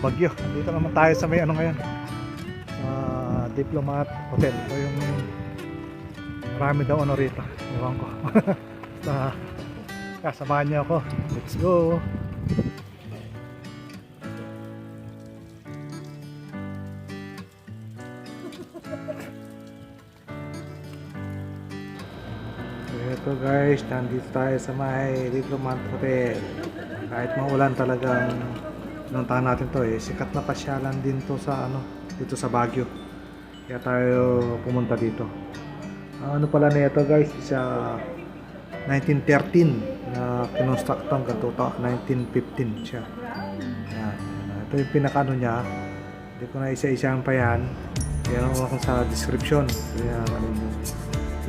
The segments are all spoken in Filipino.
Bagyo. Dito naman tayo sa may ano ngayon. Sa Diplomat Hotel. Ito yung marami daw ano rito. Ewan ko. sa kasamahan niyo ako. Let's go. Ito guys, nandito tayo sa may Diplomat Hotel. Kahit maulan talagang pinuntahan natin to eh. Sikat na pasyalan din to sa ano, dito sa Baguio. Kaya tayo pumunta dito. Ang ano pala na ito guys, isa 1913 na kinonstruct hanggang 1915 siya. Yan. Ito yung pinakano niya. Hindi ko na isa-isahan pa yan. Yan ako sa description. Yung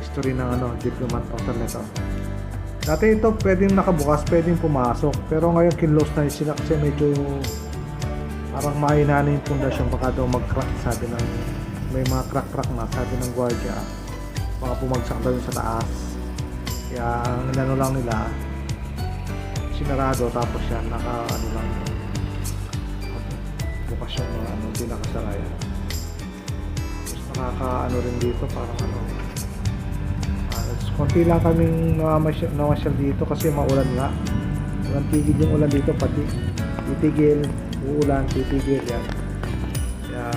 history ng ano, diplomat hotel nito. Dati ito pwedeng nakabukas, pwedeng pumasok. Pero ngayon kinlose na sila kasi medyo parang mahina na yung pundasyon. Baka daw mag-crack sabi ng may mga crack-crack na sabi ng gwardiya. Baka bumagsak daw yun sa taas. Kaya ang inano lang nila sinarado tapos yan naka ano lang bukas yung mga ano, hindi nakasarayan. Tapos nakaka ano rin dito parang ano konti lang kaming namasyal dito kasi maulan nga. Walang tigil yung ulan dito pati. Titigil, uulan, titigil yan. Kaya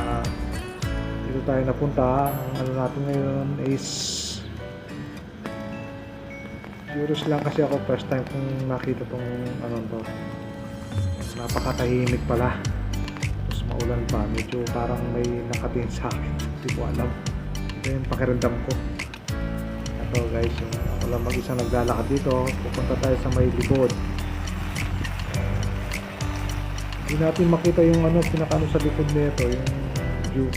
dito tayo napunta. Ang ano natin ngayon is curious lang kasi ako first time kong nakita tong ano to. Napakatahimik pala. Tapos maulan pa. Medyo parang may nakatingin sa akin. Hindi ko alam. Ito yung pakiramdam ko. Ito guys, yung ako lang mag-isa naglalakad dito. Pupunta tayo sa may likod. Hindi natin makita yung ano, pinakano sa likod nito, yung view.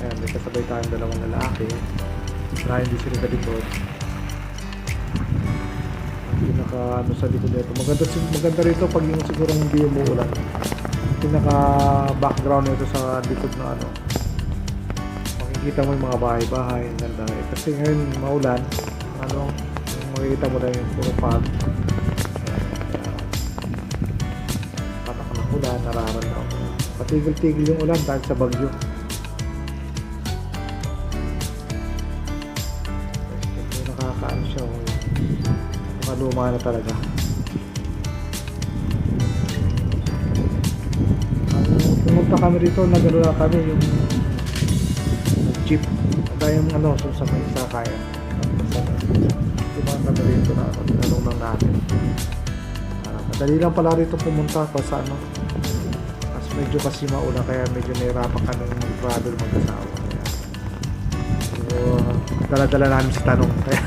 Ayan, may kasabay tayong dalawang lalaki. Na hindi sila sa likod. Pinaka ano sa likod nito. Maganda, maganda rito pag yung siguro hindi umuulan. Yung pinaka background nito sa likod na ano, makikita mo yung mga bahay-bahay, ang ganda eh. Kasi ngayon maulan, ano, makikita mo na yung puro fog. Patak ng ulan, nararamdaman ko. Patigil-tigil yung ulan dahil sa bagyo. Nakakaano siya, oh. nakaluma na talaga. Pumunta kami rito, nagano na kami yung jeep. Kaya yung ano, so sa may sakaya. Diba kami rito na ano, tinanong lang natin. Ah, madali lang pala rito pumunta pa sa ano. Mas medyo kasi mauna kaya medyo nahirapan kami mag-travel mag-asawa. So, dala-dala namin sa tanong. Kaya,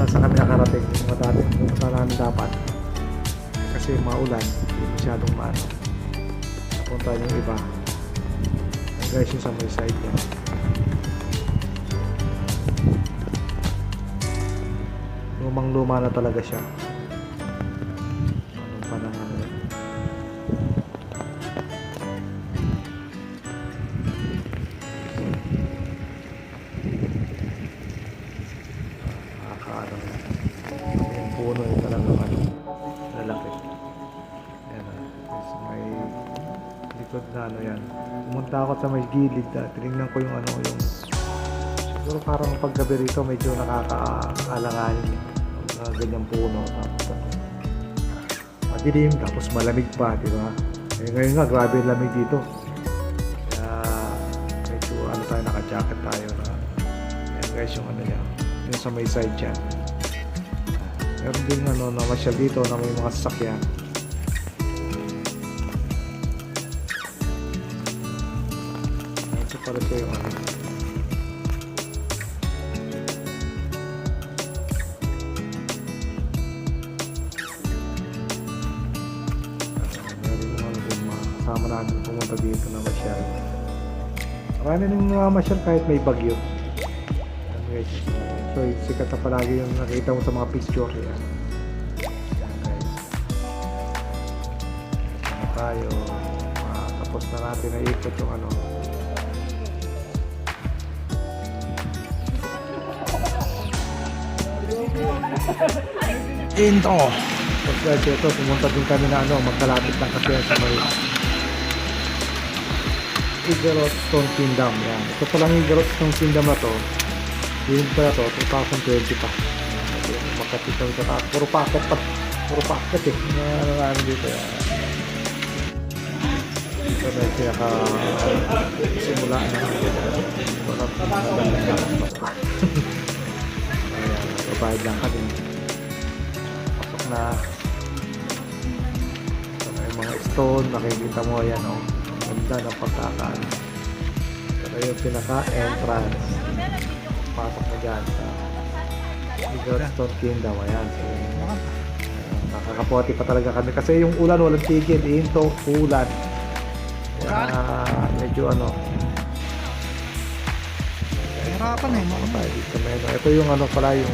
saan sa kami nakarating yung mga dati pumunta namin dapat. Kasi maulan, hindi masyadong maano. Napunta yung iba. Guys yung sa may side niya. Lumang luma na talaga siya. Ano pa lang ano. Nakakaano na. Yung puno yung talagang ano. Ah. May likod na ano ako sa may gilid na tinignan ko yung ano yung siguro parang paggabi rito medyo nakakaalanganin mga ganyang puno tapos ano, madilim tapos malamig pa di ba? Eh, ngayon nga grabe yung lamig dito. Kaya medyo ano tayo naka-jacket tayo na yan guys yung ano niya yung sa may side dyan. Meron din ano na masyal dito na may mga sasakyan. Ito pala ito yung ano. Dito na masyal. Marami nang namamasyal kahit may bagyo. Yan, guys. So, sikat na palagi yung nakita mo sa mga picture. Yan. Yan, guys. Sana tayo. Tapos na natin na ikot yung ano. Into! Pag guys, ito, pumunta din kami na ano, magkalapit lang kasi sa may Igorot Stone Kingdom. Yan. Ito palang Igorot Stone Kingdom na to. Yun pala to, 2020 pa. Yung Makati kami sa taas. Puro packet pa. Puro packet eh. Yung ano dito. Yan. Ito na yung pinaka simula na. Ito na pinaka Ayan, babayad lang kami. Pasok na. Ito na yung mga stone. Makikita mo yan o. Ang ganda ng pagkakaan. Na yung pinaka-entrance. Pasok mo dyan sa Igor Stone Kingdom. Ayan. So, ayan, nakakaputi pa talaga kami. Kasi yung ulan walang tigil. Into ulan. Kaya medyo ano. Hirapan eh. Ano tayo dito? Ito yung ano pala yung.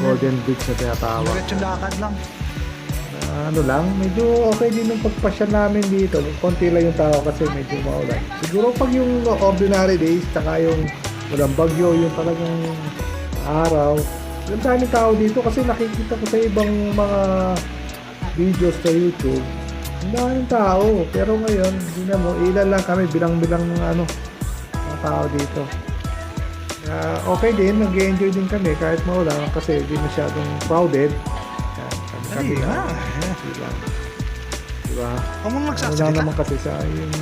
Golden Beach na tinatawag. Diretsong lakad lang. Ano lang, medyo okay din yung pagpasya namin dito. Konti lang yung tao kasi medyo maulan. Siguro pag yung ordinary days, tsaka yung walang bagyo, yung talagang araw, yung daming tao dito kasi nakikita ko sa ibang mga videos sa YouTube, ang daming tao. Pero ngayon, hindi na mo, ilan lang kami, bilang-bilang ng ano, mga tao dito. Kaya okay din, nag-enjoy din kami kahit maulan kasi hindi masyadong crowded. Nga. Sila. Diba? Huwag mong Ano lang magsasalita. naman kasi sa yung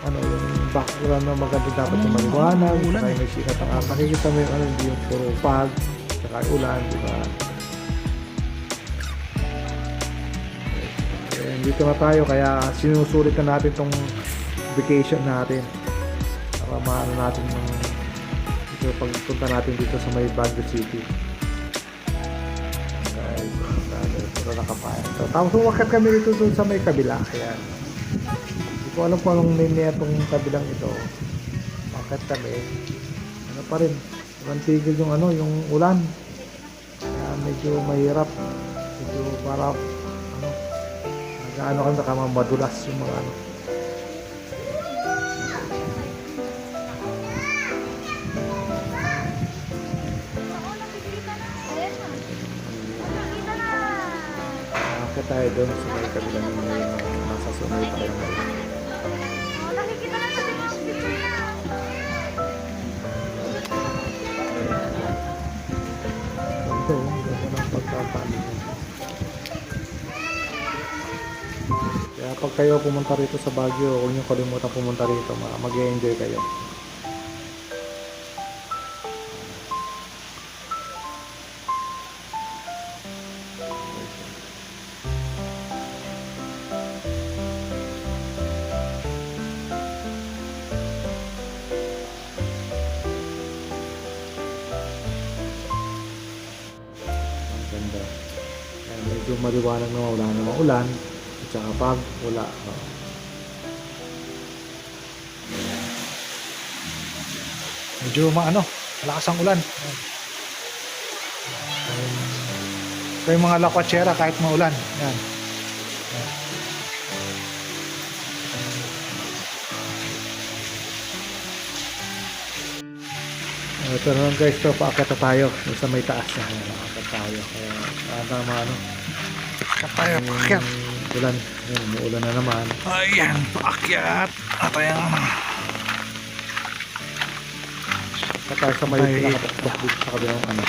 ano yung background na maganda dapat yung maliwanag, ulan eh. ang araw. Makikita mo yung ano, yung puro fog, saka ulan, di ba? Eh, dito na tayo, kaya sinusulit na natin tong vacation natin. Para maano natin yung pagpunta natin dito sa may Baguio City. Puro nakapayan. So, tapos umakyat kami dito dun sa may kabila. Kaya, hindi ko alam kung anong name niya itong kabilang ito. Umakyat kami. Ano pa rin. Walang yung ano, yung ulan. Kaya medyo mahirap. Medyo para, ano, nag-ano kami baka madulas yung mga ano. Tayo doon sa may kabila ng may nasa sunod tayo ngayon. Ito, ganda ng pagkakali niya. Kaya pag kayo pumunta rito sa Baguio, huwag niyo kalimutan pumunta rito. ma- Mag-enjoy kayo. Kaya medyo maliwanag na wala namang ulan. At saka pag wala. oh. Medyo maano. Malakas ang ulan. Ito yung mga lakwatsera kahit maulan. Yan. Uh, ito naman guys, to, paakyat na tayo sa may taas na. Ayan, Paakyat tayo. Kaya tama ano. Akyat tayo. yung Akyat. Ulan. Ayan, umuulan na naman. Ayan. Paakyat. At ayan. Paakyat tayo sa may Ay. pinakatakbak dito sa kabilang ano.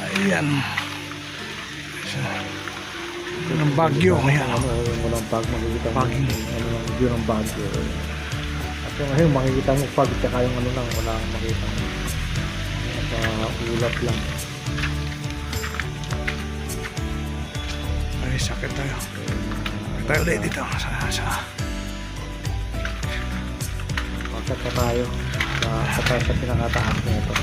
Ayan. Ito ng Bagyo. Ayan. Ano, walang bag, makikita mo Bagyo. ano view ng Baguio. At yung ngayon, makikita mo fog, tsaka yung ano lang, wala kang makita mo. Naka-ulap lang. Ay, sakit tayo. Sakit tayo ulit dito. Sa, sa. Pagkat na tayo sa, sa sa pinakataas na ito.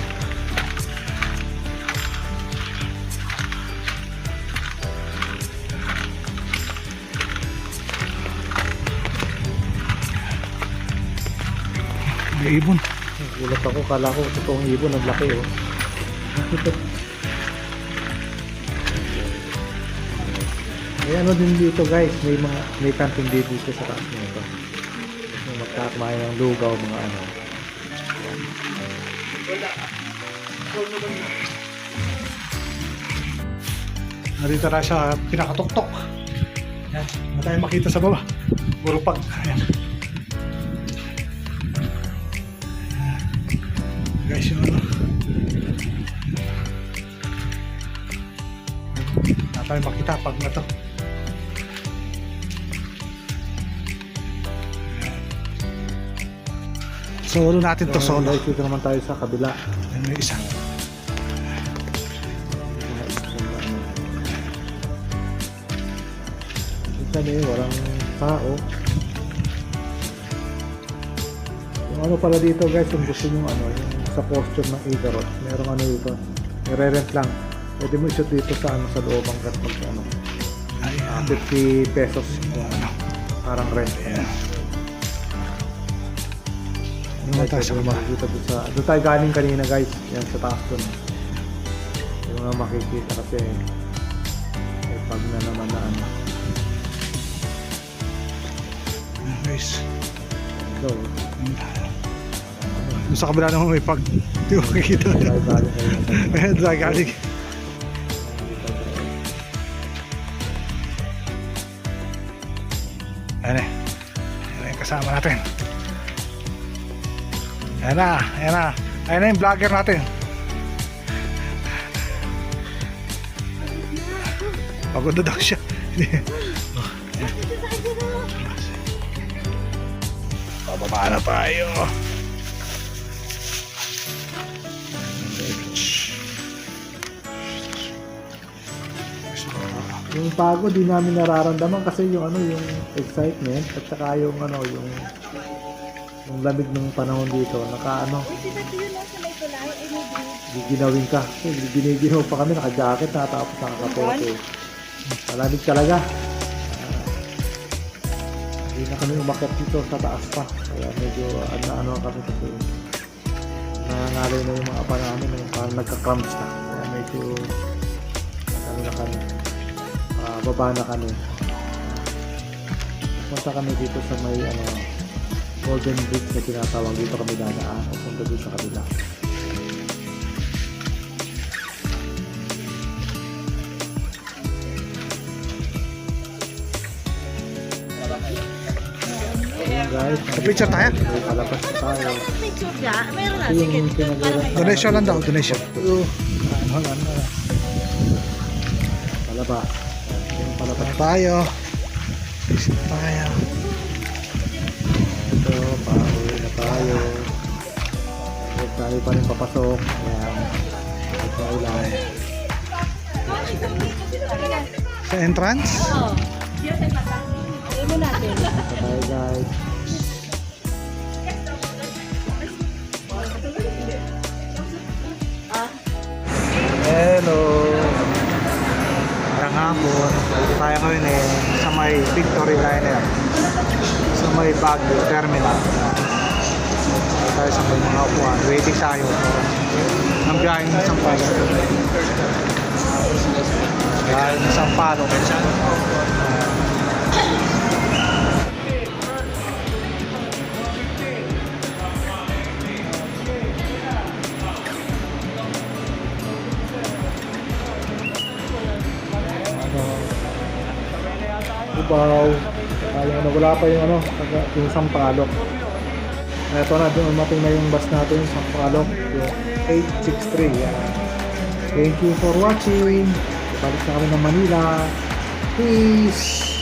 Ibon. Gulat ako, kala ko totoong ibon, ang laki oh. may ano din dito guys, may mga may camping din dito sa taas nito. Yung magkakamayan ng lugaw, mga ano. Narito na siya pinakatuktok. Yan. Tayong makita sa baba. Puro pag. Ayan. Guys, yung ano. Wala tayong makita pag na to. Solo natin to, solo. Dito naman tayo sa kabila. Yan yung isa. Niyo, walang tao. Yung ano pala dito guys, kung gusto nyo ano, yung sa costume ng Icarus, merong ano dito, nire-rent lang. Pwede mo ishoot dito sa ano sa loob ang pag ano, Ayan. 50 pesos yung Ano? parang rent. Ayan. Ano tayo sa? Dito, dito sa, doon tayo galing kanina guys, yan sa taas doon. Yung mga makikita kasi, eh, pag na naman na ano, guys. so, Doon sa kabila naman may pag... Di ko makikita. Ayan, tayo galing. Ayan eh. Ayan yung kasama natin. Ayan na, ayan na. Ayan na yung vlogger natin. Pagod na daw siya. Bababa na tayo. Yung pagod di namin nararamdaman kasi yung ano yung excitement at saka yung ano yung yung lamig ng panahon dito. Naka ano giginawin ka. Kasi giniginaw pa kami naka jacket na tapos nakakapote malamig talaga. Hindi na kami umakyat dito sa taas pa. Kaya medyo ano ano kami kasi nangangalay na yung mga pa namin parang nagka-cramps na. Kaya medyo ano na kami Ah, baba na kami. Punta kami dito sa may ano Golden Bridge na tinatawag. Dito kami dadaan. O punta doon sa kabila. Guys, Sa picture tayo? may palabas na tayo. Yung Donation lang daw, donation. Ano, palabas tayo. Isip tayo. ito, pauwi na tayo. Huwag tayo pa rin papasok. Ayan. Huwag na ulan. Sa entrance? Oo. Tayo guys. Parang hapon. Tayo ngayon eh sa may Victory Liner. Sa may Baguio Terminal. Tayo tayo sa may mga upuan. Waiting tayo. Ang biyahe ng Sampalo. Biyahe ng Sampalo. Ubaw. Tayo, ano, wala pa yung ano, yung Sampalok. Ito na, dumating na yung bus natin, Sampalok. Yung 863. Yan. Thank you for watching. Balik na kami ng Manila. Peace!